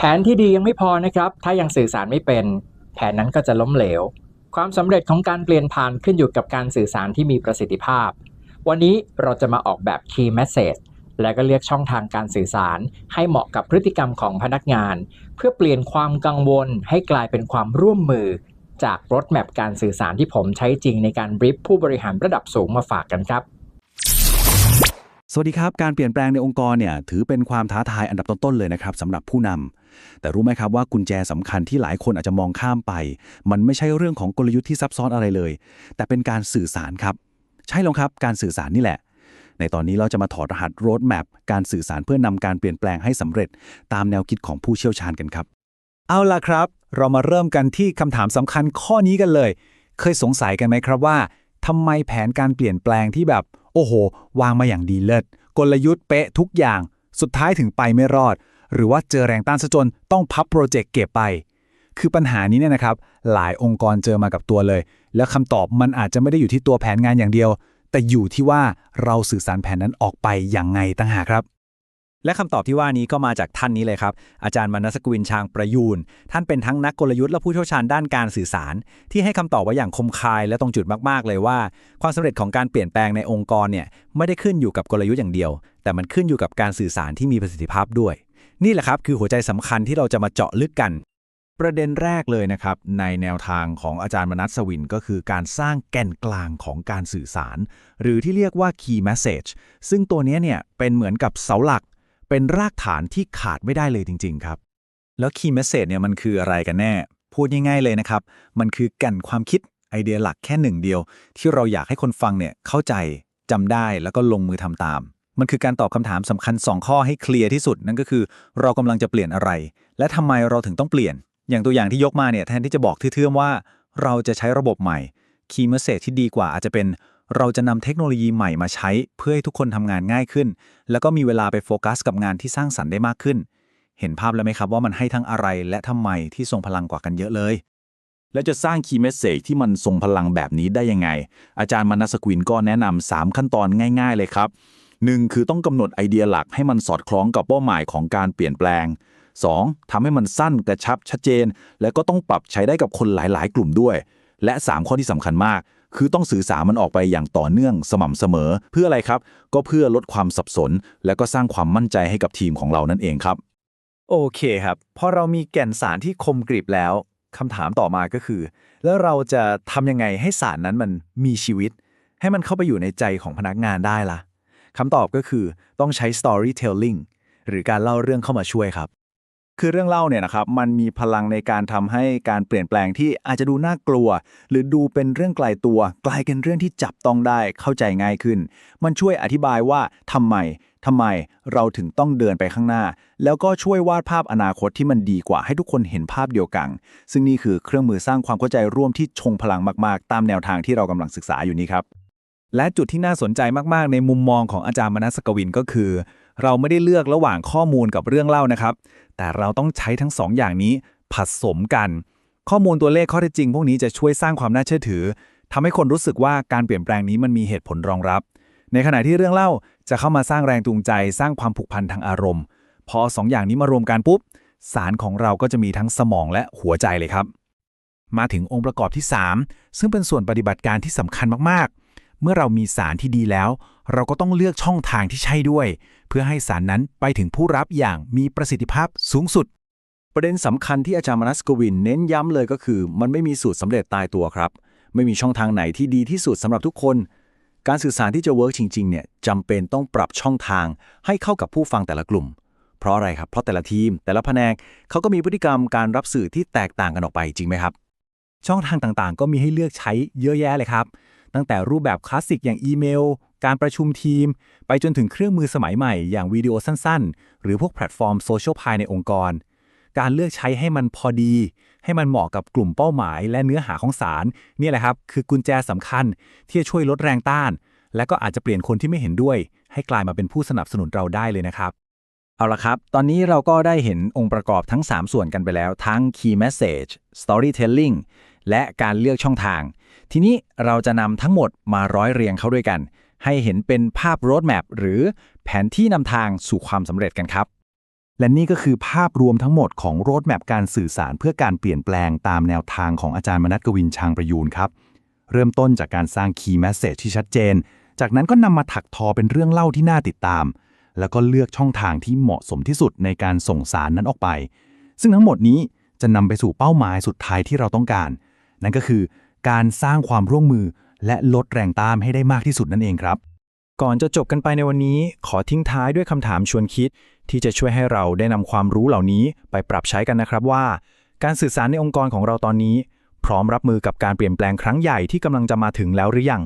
แผนที่ดียังไม่พอนะครับ ถ้ายังสื่อสารไม่เป็น แผนนั้นก็จะล้มเหลว ความสำเร็จของการเปลี่ยนผ่านขึ้นอยู่กับการสื่อสารที่มีประสิทธิภาพ วันนี้เราจะมาออกแบบ Key Message และก็เลือกช่องทางการสื่อสารให้เหมาะกับพฤติกรรมของพนักงาน เพื่อเปลี่ยนความกังวลให้กลายเป็นความร่วมมือ จากรถแมพการสื่อสารที่ผมใช้จริงในการบริฟผู้บริหารระดับสูงมาฝากกันครับ สวัสดีครับ การเปลี่ยนแปลงในองค์กรเนี่ยถือเป็นความท้าทายอันดับต้นๆเลยนะครับสำหรับผู้นำแต่รู้ไหมครับว่ากุญแจสำคัญที่หลายคนอาจจะมองข้ามไป มันไม่ใช่เรื่องของกลยุทธ์ที่ซับซ้อนอะไรเลย แต่เป็นการสื่อสารครับ ใช่ลงครับ การสื่อสารนี่แหละ ในตอนนี้เราจะมาถอดรหัส road map การสื่อสารเพื่อนำการเปลี่ยนแปลงให้สำเร็จ ตามแนวคิดของผู้เชี่ยวชาญกันครับ เอาล่ะครับ เรามาเริ่มกันที่คำถามสำคัญข้อนี้กันเลย เคยสงสัยกันไหมครับว่าทำไมแผนการเปลี่ยนแปลงที่แบบ โอ้โห วางมาอย่างดีเลิศกลยุทธ์เป๊ะทุกอย่าง สุดท้ายถึงไปไม่รอด หรือว่าเจอแรงต้านซะจนต้องพับโปรเจกต์เก็บไป คือปัญหานี้เนี่ยนะครับ หลายองค์กรเจอมากับตัวเลย แล้วคำตอบมันอาจจะไม่ได้อยู่ที่ตัวแผนงานอย่างเดียว แต่อยู่ที่ว่าเราสื่อสารแผนนั้นออกไปอย่างไงต่างหากครับและคำตอบที่ว่านี้ก็มาจากท่านนี้เลยครับ อาจารย์มนัสกวินชางประยูน ท่านเป็นทั้งนักกลยุทธ์และผู้เชี่ยวชาญด้านการสื่อสาร ที่ให้คำตอบไว้อย่างคมคายและตรงจุดมาก ๆ เลยว่า ความสำเร็จของการเปลี่ยนแปลงในองค์กรเนี่ยไม่ได้ขึ้นอยู่กับกลยุทธ์อย่างเดียว แต่มันขึ้นอยู่กับการสื่อสารที่มีประสิทธิภาพด้วย นี่แหละครับคือหัวใจสำคัญที่เราจะมาเจาะลึกกัน ประเด็นแรกเลยนะครับ ในแนวทางของอาจารย์มนัสสวินก็คือการสร้างแก่นกลางของการสื่อสาร หรือที่เรียกว่า key message ซึ่งตัวนี้เนี่ยเป็นเหมือนกับเสาหลัก เป็นรากฐานที่ขาดไม่ได้เลยจริง ๆ ครับ แล้ว key message เนี่ยมันคืออะไรกันแน่ พูดง่ายๆเลยนะครับ มันคือแก่นความคิดไอเดียหลักแค่หนึ่งเดียว ที่เราอยากให้คนฟังเนี่ยเข้าใจจำได้แล้วก็ลงมือทำตาม มันคือการตอบคำถามสำคัญ 2 ข้อให้เคลียร์ที่สุด นั่นก็คือเรากำลังจะเปลี่ยนอะไร และทำไมเราถึงต้องเปลี่ยน อย่างตัวอย่างที่ยกมาเนี่ยแทนที่จะบอกเทื่อๆว่า เราจะใช้ระบบใหม่ key message ที่ดีกว่าอาจจะเป็น เราจะนำเทคโนโลยีใหม่มาใช้ เพื่อให้ทุกคนทำงานง่ายขึ้น แล้วก็มีเวลาไปโฟกัสกับงานที่สร้างสรรค์ได้มากขึ้น เห็นภาพแล้วไหมครับว่ามันให้ทั้งอะไรและทำไมที่ทรงพลังกว่ากันเยอะเลยแล้วจะสร้าง key message ที่มันทรงพลังแบบนี้ได้ยังไง อาจารย์มนัสกวินก็แนะนำ3 ขั้นตอนง่าย ๆ เลยครับ 1. คือต้องกำหนดไอเดียหลักให้มันสอดคล้องกับเป้าหมายของการเปลี่ยนแปลง 2. ทำให้มันสั้นกระชับชัดเจน และก็ต้องปรับใช้ได้กับคนหลาย ๆ กลุ่มด้วย และ 3 ข้อที่สำคัญมาก คือต้องสื่อสารมันออกไปอย่างต่อเนื่องสม่ำเสมอ เพื่ออะไรครับ ก็เพื่อลดความสับสน และก็สร้างความมั่นใจให้กับทีมของเรานั่นเองครับ โอเคครับ พอเรามีแก่นสารที่คมกริบแล้วคำถามต่อมาก็คือ แล้วเราจะทำยังไงให้สารนั้นมันมีชีวิต ให้มันเข้าไปอยู่ในใจของพนักงานได้ล่ะ คำตอบก็คือต้องใช้ storytelling หรือการเล่าเรื่องเข้ามาช่วยครับ คือเรื่องเล่าเนี่ยนะครับมันมีพลังในการทำให้การเปลี่ยนแปลงที่อาจจะดูน่ากลัว หรือดูเป็นเรื่องไกลตัว กลายเป็นเรื่องที่จับต้องได้เข้าใจง่ายขึ้น มันช่วยอธิบายว่าทำไมทำไมเราถึงต้องเดินไปข้างหน้า แล้วก็ช่วยวาดภาพอนาคตที่มันดีกว่าให้ทุกคนเห็นภาพเดียวกัน ซึ่งนี่คือเครื่องมือสร้างความเข้าใจร่วมที่ชงพลังมาก ๆ ตามแนวทางที่เรากำลังศึกษาอยู่นี้ครับ และจุดที่น่าสนใจมากๆ ในมุมมองของอาจารย์มนัสกวินก็คือ เราไม่ได้เลือกระหว่างข้อมูลกับเรื่องเล่านะครับ แต่เราต้องใช้ทั้งสองอย่างนี้ผสมกัน ข้อมูลตัวเลขข้อเท็จจริง พวกนี้จะช่วยสร้างความน่าเชื่อถือทำให้คนรู้สึกว่าการเปลี่ยนแปลงนี้มันมีเหตุผลรองรับ ในขณะที่เรื่องเล่าจะเข้ามาสร้างแรงจูงใจ สร้างความผูกพันทางอารมณ์ พอสองอย่างนี้มารวมกันปุ๊บสารของเราก็จะมีทั้งสมองและหัวใจเลยครับ มาถึงองค์ประกอบที่ 3 ซึ่งเป็นส่วนปฏิบัติการที่สำคัญมากๆ เมื่อเรามีสารที่ดีแล้ว เราก็ต้องเลือกช่องทางที่ใช่ด้วย เพื่อให้สารนั้นไปถึงผู้รับอย่างมีประสิทธิภาพสูงสุด ประเด็นสำคัญที่อาจารย์มนัสกวิน เน้นย้ำเลยก็คือ มันไม่มีสูตรสำเร็จตายตัวครับ ไม่มีช่องทางไหนที่ดีที่สุดสำหรับทุกคน การสื่อสารที่จะเวิร์กจริงๆเนี่ยจำเป็นต้องปรับช่องทาง ให้เข้ากับผู้ฟังแต่ละกลุ่ม เพราะอะไรครับ เพราะแต่ละทีม แต่ละแผนกเขาก็มีพฤติกรรมการรับสื่อที่แตกต่างกันออกไปจริงไหมครับช่องทางต่างๆ ก็มีให้เลือกใช้เยอะแยะเลยครับ ตั้งแต่รูปแบบคลาสสิกอย่างอีเมล การประชุมทีม ไปจนถึงเครื่องมือสมัยใหม่ อย่างวิดีโอสั้นๆ หรือพวกแพลตฟอร์มโซเชียลภายในองค์กร การเลือกใช้ให้มันพอดี ให้มันเหมาะกับกลุ่มเป้าหมาย และเนื้อหาของสารนี่แหละครับ คือกุญแจสำคัญที่จะช่วยลดแรงต้าน และก็อาจจะเปลี่ยนคนที่ไม่เห็นด้วย ให้กลายมาเป็นผู้สนับสนุนเราได้เลยนะครับเอาละครับ ตอนนี้เราก็ได้เห็นองค์ประกอบทั้ง 3 ส่วนกันไปแล้ว ทั้ง key message storytelling และการเลือกช่องทาง ทีนี้เราจะนำทั้งหมดมาร้อยเรียงเข้าด้วยกัน ให้เห็นเป็นภาพ roadmap หรือแผนที่นำทางสู่ความสำเร็จกันครับ และนี่ก็คือภาพรวมทั้งหมดของโรดแมปการสื่อสารเพื่อการเปลี่ยนแปลงตามแนวทางของอาจารย์มนัทกวินชางประยูนครับ เริ่มต้นจากการสร้าง Key Message ที่ชัดเจน จากนั้นก็นำมาถักทอเป็นเรื่องเล่าที่น่าติดตาม แล้วก็เลือกช่องทางที่เหมาะสมที่สุดในการส่งสารนั้นออกไป ซึ่งทั้งหมดนี้จะนำไปสู่เป้าหมายสุดท้ายที่เราต้องการ นั่นก็คือ การสร้างความร่วมมือ และลดแรงต้านให้ได้มากที่สุดนั่นเองครับ ก่อนจะจบกันไปในวันนี้ ขอทิ้งท้ายด้วยคำถามชวนคิด ที่จะช่วยให้เราได้นำความรู้เหล่านี้ไปปรับใช้กันนะครับว่า การสื่อสารในองค์กรของเราตอนนี้ พร้อมรับมือกับการเปลี่ยนแปลงครั้งใหญ่ที่กำลังจะมาถึงแล้วหรือยัง